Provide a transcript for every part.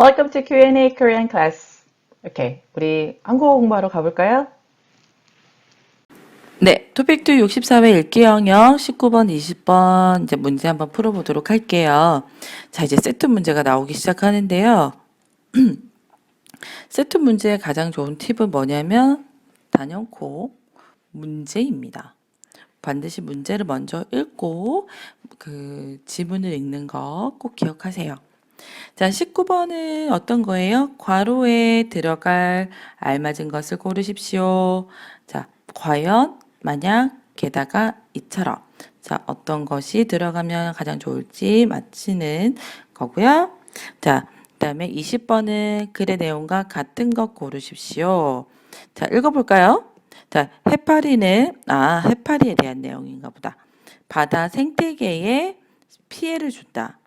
Welcome to Q&A Korean class. 오케이, 우리 한국어 공부하러 가볼까요? 네, 토픽2 64회 읽기 영역 19번, 20번 이제 문제 한번 풀어보도록 할게요. 자, 이제 세트 문제가 나오기 시작하는데요. 세트 문제의 가장 좋은 팁은 뭐냐면 단연코 문제입니다. 반드시 문제를 먼저 읽고 그 지문을 읽는 거 꼭 기억하세요. 자, 19번은 어떤 거예요? 괄호에 들어갈 알맞은 것을 고르십시오. 자, 과연, 만약, 게다가 이처럼. 자, 어떤 것이 들어가면 가장 좋을지 맞히는 거고요. 자, 그 다음에 20번은 글의 내용과 같은 것 고르십시오. 자, 읽어볼까요? 자, 해파리는 아, 해파리에 대한 내용인가 보다. 바다 생태계에 피해를 준다.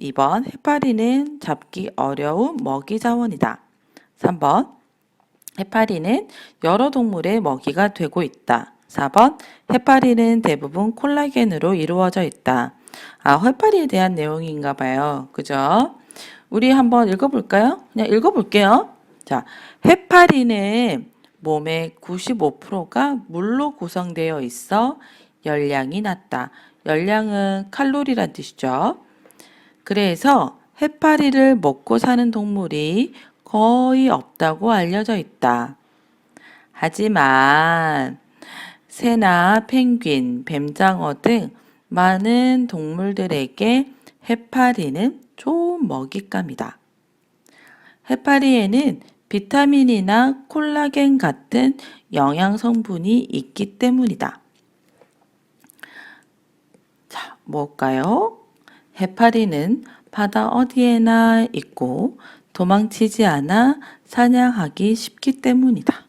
2번 해파리는 잡기 어려운 먹이 자원이다. 3번 해파리는 여러 동물의 먹이가 되고 있다. 4번 해파리는 대부분 콜라겐으로 이루어져 있다. 아, 해파리에 대한 내용인가 봐요. 그죠? 우리 한번 읽어볼까요? 그냥 읽어볼게요. 자, 해파리는 몸의 95%가 물로 구성되어 있어 열량이 낮다. 열량은 칼로리란 뜻이죠. 그래서 해파리를 먹고 사는 동물이 거의 없다고 알려져 있다. 하지만 새나 펭귄, 뱀장어 등 많은 동물들에게 해파리는 좋은 먹잇감이다. 해파리에는 비타민이나 콜라겐 같은 영양 성분이 있기 때문이다. 자, 뭘까요? 해파리는 바다 어디에나 있고 도망치지 않아 사냥하기 쉽기 때문이다.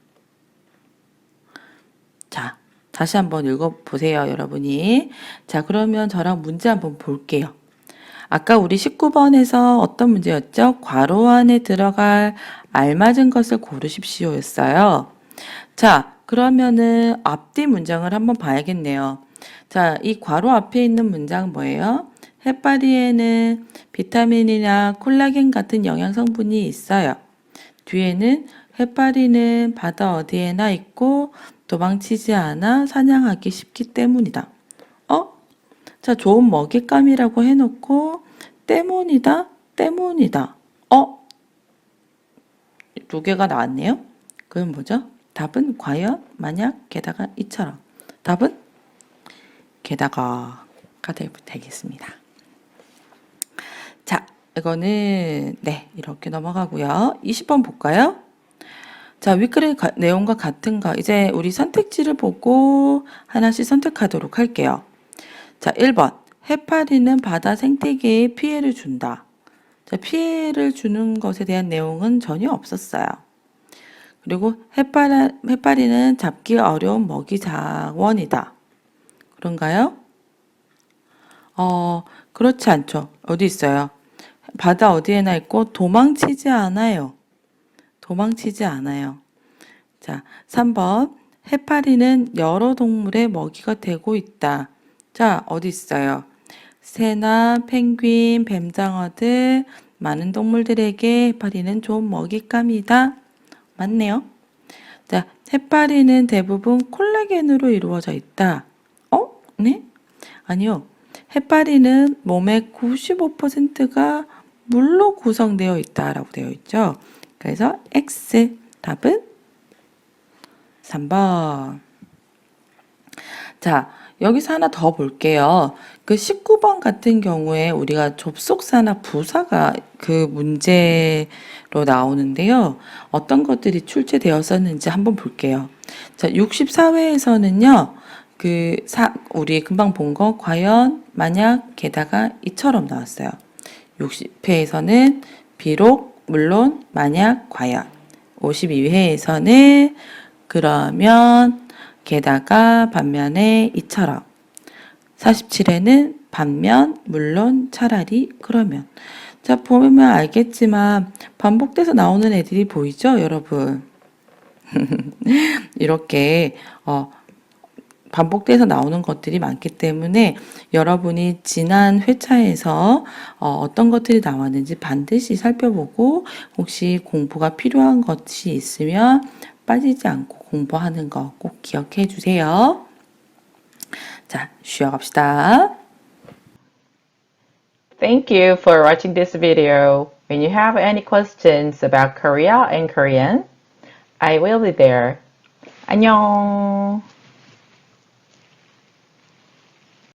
자, 다시 한번 읽어보세요, 여러분이. 자, 그러면 저랑 문제 한번 볼게요. 아까 우리 19번에서 어떤 문제였죠? 괄호 안에 들어갈 알맞은 것을 고르십시오 였어요. 자, 그러면은 앞뒤 문장을 한번 봐야겠네요. 자, 이 괄호 앞에 있는 문장 뭐예요? 해파리에는 비타민이나 콜라겐 같은 영양 성분이 있어요. 뒤에는 해파리는 바다 어디에나 있고 도망치지 않아 사냥하기 쉽기 때문이다. 어? 자, 좋은 먹잇감이라고 해놓고 때문이다, 때문이다. 어? 두 개가 나왔네요. 그럼 뭐죠? 답은 과연, 만약, 게다가 이처럼. 답은 게다가가 되- 되겠습니다. 자, 이거는 네, 이렇게 넘어가고요. 20번 볼까요? 자, 윗글의 가- 내용과 같은가? 이제 우리 선택지를 보고 하나씩 선택하도록 할게요. 자, 1번. 해파리는 바다 생태계에 피해를 준다. 자, 피해를 주는 것에 대한 내용은 전혀 없었어요. 그리고 해파리, 해파리는 잡기 어려운 먹이 자원이다. 그런가요? 어, 그렇지 않죠. 어디 있어요? 바다 어디에나 있고 도망치지 않아요. 도망치지 않아요. 자, 3번. 해파리는 여러 동물의 먹이가 되고 있다. 자, 어디 있어요? 새나 펭귄, 뱀장어 등 많은 동물들에게 해파리는 좋은 먹잇감이다. 맞네요. 자, 해파리는 대부분 콜라겐으로 이루어져 있다. 어? 네? 아니요. 해파리는 몸의 95%가 물로 구성되어 있다라고 되어 있죠. 그래서 X 답은 3번. 자, 여기서 하나 더 볼게요. 그 19번 같은 경우에 우리가 접속사나 부사가 그 문제로 나오는데요. 어떤 것들이 출제되었었는지 한번 볼게요. 자, 64회에서는요. 그 사, 우리 금방 본 거 과연 만약 게다가 이처럼 나왔어요. 60회에서는 비록 물론 만약 과연. 52회에서는 그러면 게다가 반면에 이처럼. 47회는 반면 물론 차라리 그러면. 자 보면 알겠지만 반복돼서 나오는 애들이 보이죠 여러분? 이렇게 어 반복돼서 나오는 것들이 많기 때문에 여러분이 지난 회차에서 어, 떤 것들이 나왔는지 반드시 살펴보고 혹시 공부가 필요한 것이 있으면 빠지지 않고 공부하는 거 꼭 기억해 주세요. 자, 쉬어갑시다. Thank you for watching this video. When you have any questions about Korea and Korean, I will be there. 안녕.